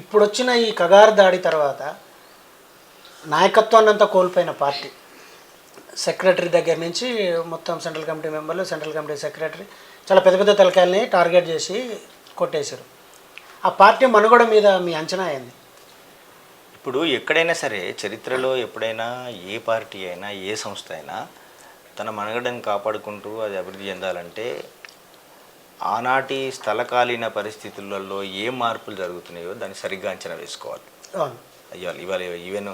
ఇప్పుడు వచ్చిన ఈ కగారు దాడి తర్వాత నాయకత్వాన్ని అంతా కోల్పోయిన పార్టీ. సెక్రటరీ దగ్గర నుంచి మొత్తం సెంట్రల్ కమిటీ మెంబర్లు సెంట్రల్ కమిటీ సెక్రటరీ చాలా పెద్ద పెద్ద తలకాయల్ని టార్గెట్ చేసి కొట్టేశారు. ఆ పార్టీ మనుగడ మీద మీ అంచనా అయింది ఇప్పుడు ఎక్కడైనా సరే చరిత్రలో ఎప్పుడైనా ఏ పార్టీ అయినా ఏ సంస్థ అయినా తన మనుగడని కాపాడుకుంటూ అది అభివృద్ధి చెందాలంటే ఆనాటి స్థలకాలీన పరిస్థితులలో ఏ మార్పులు జరుగుతున్నాయో దాన్ని సరిగ్గా అంచనా వేసుకోవాలి. అవును. ఇవాళ ఇవాళ ఈవెన్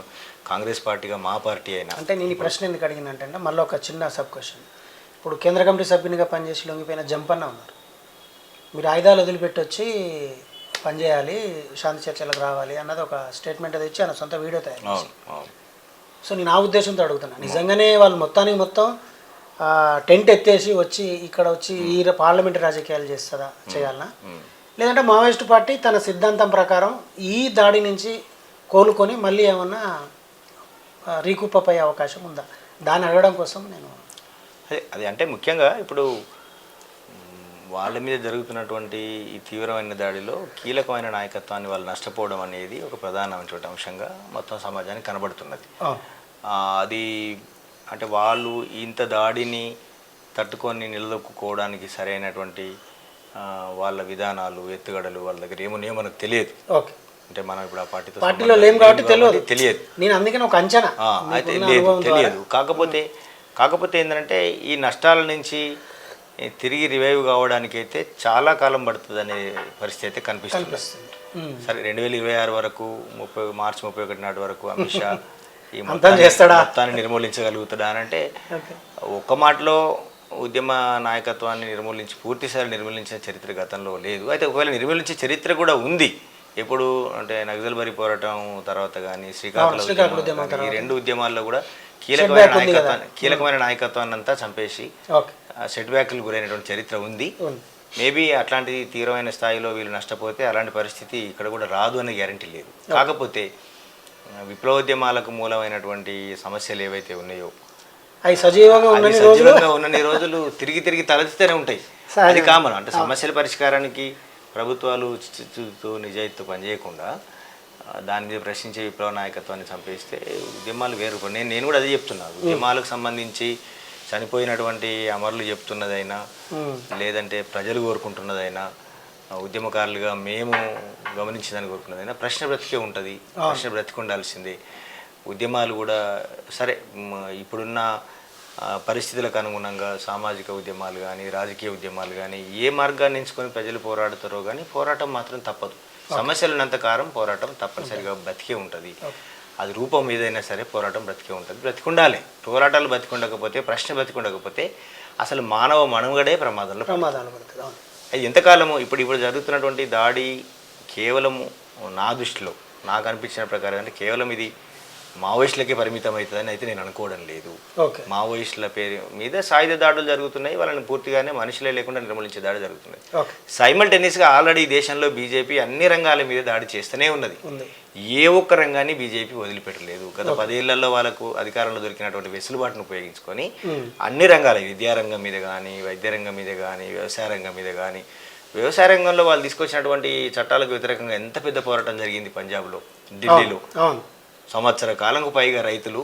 కాంగ్రెస్ పార్టీగా మా పార్టీ అయినా అంటే నేను ఈ ప్రశ్న ఎందుకు అడిగిందంటే అంటే మళ్ళీ ఒక చిన్న సబ్ క్వశ్చన్. ఇప్పుడు కేంద్ర కమిటీ సభ్యునిగా పనిచేసి లొంగిపోయిన జంపన్న ఉన్నారు. మీరు ఆయుధాలు వదిలిపెట్టి వచ్చి పనిచేయాలి శాంతి చర్చలకు రావాలి అన్నది ఒక స్టేట్మెంట్ అది ఇచ్చి ఆయన సొంత వీడియో తయారు సో నేను ఆ ఉద్దేశంతో అడుగుతున్నా. నిజంగానే వాళ్ళు మొత్తానికి మొత్తం టెంట్ ఎత్తేసి వచ్చి ఇక్కడ వచ్చి ఈ పార్లమెంటరీ రాజకీయాలు చేస్తుందా చేయాలనా? లేదంటే మావోయిస్టు పార్టీ తన సిద్ధాంతం ప్రకారం ఈ దాడి నుంచి కోలుకొని మళ్ళీ ఏమన్నా అయ్యే అవకాశం ఉందా? దాన్ని అడగడం కోసం నేను అదే అది అంటే ముఖ్యంగా ఇప్పుడు వాళ్ళ మీద జరుగుతున్నటువంటి ఈ తీవ్రమైన దాడిలో కీలకమైన నాయకత్వాన్ని వాళ్ళు నష్టపోవడం అనేది ఒక ప్రధానమైనటువంటి అంశంగా మొత్తం సమాజానికి కనబడుతున్నది. అది అంటే వాళ్ళు ఇంత దాడిని తట్టుకొని నిలదొక్కుకోవడానికి సరైనటువంటి వాళ్ళ విధానాలు ఎత్తుగడలు వాళ్ళ దగ్గర ఏమున్నాయో మనకు తెలియదు. ఓకే. అంటే మనం ఇప్పుడు ఆ పార్టీతో పార్టీలో సంబంధం లేం కాబట్టి తెలియదు. తెలియదు. నేను అందుకని ఒక అంచనా. అయితే లేదు. తెలియదు. కాకపోతే కాకపోతే ఏంటంటే ఈ నష్టాల నుంచి తిరిగి రివైవ్ కావడానికి అయితే చాలా కాలం పడుతుంది అనే పరిస్థితి అయితే కనిపిస్తుంది. సరే రెండు వేల ఇరవై ఆరు వరకు ముప్పై మార్చి ముప్పై ఒకటి నాటి వరకు అమిత్ షా ఈ మొత్తాన్ని- చేస్తాడా? మొత్తాన్ని నిర్మూలించగలుగుతాడా అని అంటే ఒక్క మాటలో ఉద్యమ నాయకత్వాన్ని నిర్మూలించి పూర్తిసారి నిర్మూలించిన చరిత్ర గతంలో లేదు. అయితే ఒకవేళ నిర్మూలించే చరిత్ర కూడా ఉంది ఎప్పుడు అంటే నక్సల్బరి పోరాటం తర్వాత కానీ శ్రీకాకుళం ఈ రెండు ఉద్యమాల్లో కూడా కీలకమైన. నాయకత్వాన్ని కీలకమైన నాయకత్వాన్ని అంతా చంపేసి సెట్ బ్యాక్లు గురైనటువంటి చరిత్ర ఉంది. మేబీ అట్లాంటి తీవ్రమైన స్థాయిలో వీళ్ళు నష్టపోతే అలాంటి పరిస్థితి ఇక్కడ కూడా రాదు అనే గ్యారంటీ లేదు. కాకపోతే విప్లవోద్యమాలకు మూలమైనటువంటి సమస్యలు ఏవైతే ఉన్నాయో అవి సజీవంగా రోజులు? సజీవంగా ఉన్నన్ని రోజులు తిరిగి తిరిగి తలెత్తుతూనే ఉంటాయి. అది కామన్. అంటే సమస్యల పరిష్కారానికి ప్రభుత్వాలు చిచ్చుతో నిజాయితీతో పనిచేయకుండా దాని మీద ప్రశ్నించే విప్లవ నాయకత్వాన్ని చంపేస్తే ఉద్యమాలు వేరు. నేను నేను కూడా అదే చెప్తున్నాను ఉద్యమాలకు సంబంధించి చనిపోయినటువంటి అమరులు చెప్తున్నదైనా. లేదంటే ప్రజలు కోరుకుంటున్నదైనా ఉద్యమకారులుగా మేము గమనించిందని కోరుకున్నదైనా ప్రశ్న బ్రతికే ఉంటుంది. ప్రశ్న బ్రతికి ఉండాల్సిందే ఉద్యమాలు కూడా సరే ఇప్పుడున్న పరిస్థితులకు అనుగుణంగా సామాజిక ఉద్యమాలు కానీ రాజకీయ ఉద్యమాలు కానీ ఏ మార్గాన్ని ఎంచుకొని ప్రజలు పోరాడుతారో కానీ పోరాటం మాత్రం తప్పదు. సమస్యలు ఉన్నంతకాలం పోరాటం తప్పనిసరిగా బతికే ఉంటుంది. అది రూపం ఏదైనా సరే పోరాటం బ్రతికే ఉంటుంది. బ్రతికుండాలి. పోరాటాలు బతికుండకపోతే ప్రశ్న బతికుండకపోతే అసలు మానవ మనుగడే ప్రమాదంలో ప్రమాదాలు అది ఎంతకాలము? ఇప్పుడు ఇప్పుడు జరుగుతున్నటువంటి దాడి కేవలము నా దృష్టిలో నాకు అనిపించిన ప్రకారం అంటే కేవలం ఇది మావోయిస్టులకే పరిమితం అవుతుందని అయితే నేను అనుకోవడం లేదు. మావోయిస్టుల పేరు మీద సాయుధ దాడులు జరుగుతున్నాయి వాళ్ళని పూర్తిగానే మనుషులే లేకుండా నిర్మూలించే దాడి జరుగుతున్నాయి. సైమల్టేనియస్గా ఆల్రెడీ దేశంలో బీజేపీ అన్ని రంగాల మీద దాడి చేస్తూనే ఉన్నది. ఏ ఒక్క రంగాన్ని బీజేపీ వదిలిపెట్టలేదు. గత పదేళ్ళలో వాళ్ళకు అధికారంలో దొరికినటువంటి వెసులుబాటును ఉపయోగించుకొని అన్ని రంగాల విద్యారంగం మీద కానీ వైద్య రంగం మీద కానీ వ్యవసాయ రంగం మీద కానీ వ్యవసాయ రంగంలో వాళ్ళు తీసుకొచ్చినటువంటి చట్టాలకు వ్యతిరేకంగా ఎంత పెద్ద పోరాటం జరిగింది పంజాబ్లో ఢిల్లీలో. సంవత్సర కాలంకు పైగా రైతులు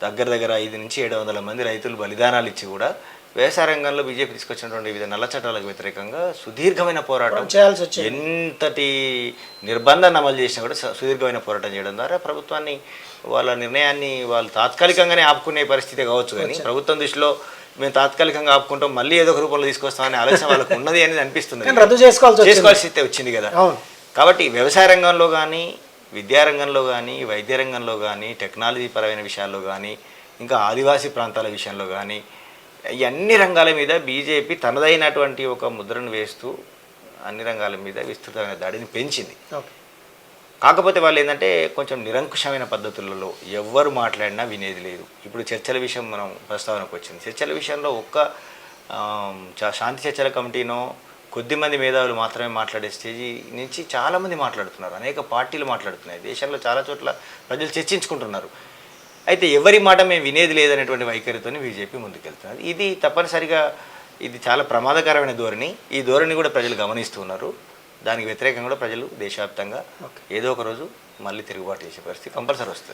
దగ్గర దగ్గర ఐదు నుంచి ఏడు వందల మంది రైతులు బలిదానాలు ఇచ్చి కూడా వ్యవసాయ రంగంలో బీజేపీ తీసుకొచ్చినటువంటి వివిధ నల్ల చట్టాలకు వ్యతిరేకంగా సుదీర్ఘమైన పోరాటం చేయాల్సి వచ్చింది. ఎంతటి నిర్బంధాన్ని అమలు చేసినా కూడా సుదీర్ఘమైన పోరాటం చేయడం ద్వారా ప్రభుత్వాన్ని వాళ్ళ నిర్ణయాన్ని వాళ్ళు తాత్కాలికంగానే ఆపుకునే పరిస్థితి కావచ్చు కానీ ప్రభుత్వం దృష్టిలో మేము తాత్కాలికంగా ఆపుకుంటాం మళ్ళీ ఏదో ఒక రూపంలో తీసుకొస్తామనే ఆలోచన వాళ్ళకు ఉన్నది అనేది అనిపిస్తుంది. రద్దు చేసుకోవాల్సి వచ్చింది చేసుకోవాల్సి వచ్చింది. కదా. కాబట్టి వ్యవసాయ రంగంలో కానీ విద్యారంగంలో కానీ వైద్య రంగంలో కానీ టెక్నాలజీ పరమైన విషయాల్లో కానీ ఇంకా ఆదివాసీ ప్రాంతాల విషయంలో కానీ అన్ని రంగాల మీద బీజేపీ తనదైనటువంటి ఒక ముద్రను వేస్తూ అన్ని రంగాల మీద విస్తృతమైన దాడిని పెంచింది. కాకపోతే వాళ్ళు ఏంటంటే కొంచెం నిరంకుశమైన పద్ధతులలో ఎవ్వరు మాట్లాడినా వినేది లేదు. ఇప్పుడు చర్చల విషయం మనం ప్రస్తావనకు వచ్చింది. చర్చల విషయంలో ఒక్క శాంతి చర్చల కమిటీనో కొద్దిమంది మేధావులు మాత్రమే మాట్లాడే స్టేజీ నుంచి చాలామంది మాట్లాడుతున్నారు. అనేక పార్టీలు మాట్లాడుతున్నాయి. దేశంలో చాలా చోట్ల ప్రజలు చర్చించుకుంటున్నారు. అయితే ఎవరి మాట మేము వినేది లేదనేటువంటి వైఖరితోని బీజేపీ ముందుకెళ్తున్నది. ఇది తప్పనిసరిగా ఇది చాలా ప్రమాదకరమైన ధోరణి. ఈ ధోరణి కూడా ప్రజలు గమనిస్తున్నారు దానికి వ్యతిరేకంగా కూడా ప్రజలు దేశవ్యాప్తంగా ఏదో ఒక రోజు మళ్ళీ తిరుగుబాటు చేసే పరిస్థితి కంపల్సరీ వస్తుంది.